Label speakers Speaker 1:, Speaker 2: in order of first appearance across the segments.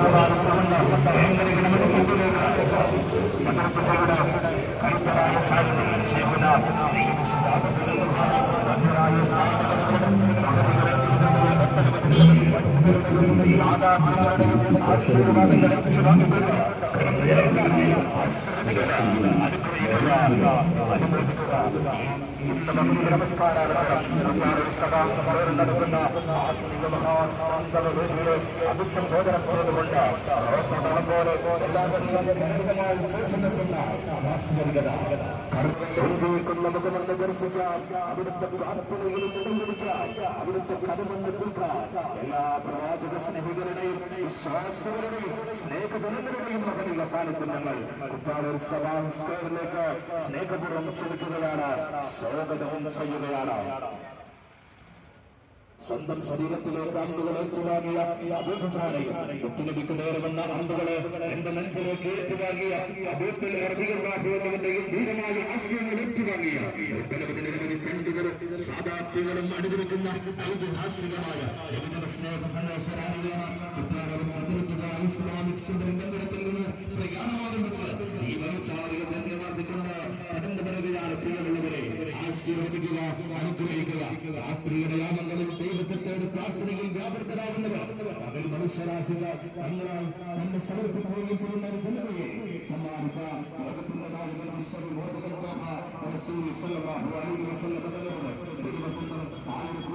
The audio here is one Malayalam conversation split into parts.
Speaker 1: സമാപിച്ചുകൊണ്ട് ഏകരകണമെന്ന് മുമ്പിലേക്ക് പകർത്തിച്ചവരുടെ കൈത്തറായ സാരികൾ ശേഖന സീന ശതാബ്ദങ്ങളിൽ അന്യരായ സ്ഥാനങ്ങളും സാധാരണ ആശീർവാദങ്ങളും ചുവന്നുകൊണ്ട് നടക്കുന്ന ആത്മീയ മഹാസംഗമ വേദിയെ അഭിസംബോധനം ചെയ്തുകൊണ്ട് റോസമണം പോലെ എല്ലാവരെയും ഖണ്ഡിതമായി ചേർത്ത് നിർത്തുന്ന മാസ്മരികത കരുതിക്കുന്ന മുഖമെന്ന് ദർശിക്കാൻ അവിടുത്തെ പ്രാർത്ഥനയിലും ഇടം പിടിക്കാം അവിടുത്തെ കരുമെന്ന് തീർക്കാൻ എല്ലാ സ്നേഹിതരുടെയും വിശ്വാസികളുടെയും സ്നേഹജനങ്ങളുടെയും മകനുള്ള സാന്നിധ്യം ഞങ്ങൾ കുറ്റാലൂർ സഭാ സ്ക്വയറിലേക്ക് സ്നേഹപൂർവം ക്ഷണിക്കുകയാണ്. സ്വാഗതവും ചെയ്യുകയാണ്. സ്വന്തം ശരീരത്തിലേക്ക് അമ്പുകൾ ഏറ്റുവാങ്ങിയ അബൂധാനയും മുത്തുനബിക്ക് നേരെ വന്ന അമ്പുകളെ എന്റെ നെഞ്ചിലേക്ക് ഏറ്റുവാങ്ങിയ അബൂത്തിൽ അറബികളുടെയും ധീരമായ ആശയങ്ങൾ ഏറ്റുവാങ്ങിയ ഒട്ടനവധി പെണ്ടുകളും സാധാത്യങ്ങളും അനുഭവിക്കുന്ന ഐതിഹാസികമായ രവിതര സ്നേഹ സന്ദേശരാണിയാണ് അതിർത്തുക ഇസ്ലാമിക് സിന്റെ രംഗത്തിൽ നിന്ന് ഈ വലുത്താറിയ ധന്യവാദിക്കൊണ്ട് ആശീർവദിക്കുക അനുഗ്രഹിക്കുക. രാത്രിയുടെ യാമങ്ങളിൽ ദൈവത്തെ തേടി പ്രാർത്ഥനയിൽ വ്യാപൃതരാകുന്നവർ പകൽ മനുഷ്യരാശികൾ തങ്ങളാൽ തന്നെ സമർപ്പിക്കുകയും ചെയ്യുന്ന ഒരു ജനതയെ സമ്മാനിച്ച ലോകത്തിന്റെ തിരുവസന്തം ആയിരത്തി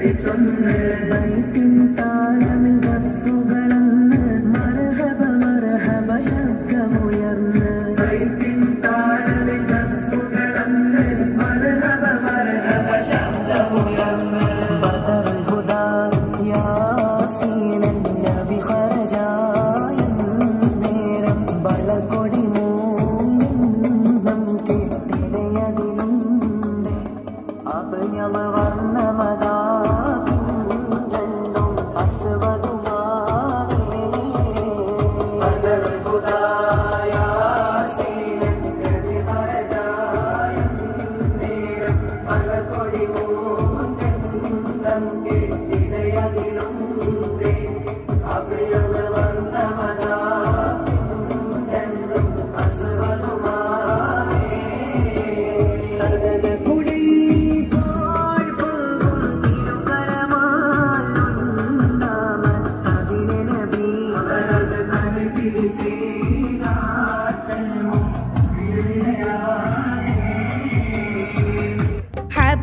Speaker 2: தேடி சொன்னேன்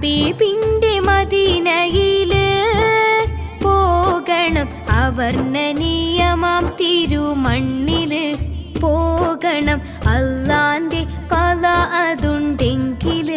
Speaker 3: ഹബീബിന്റെ മദീനയിൽ പോകണം. അവർണനീയമാം തിരുമണ്ണിൽ പോകണം. അള്ളാന്റെ കല അതുണ്ടെങ്കിൽ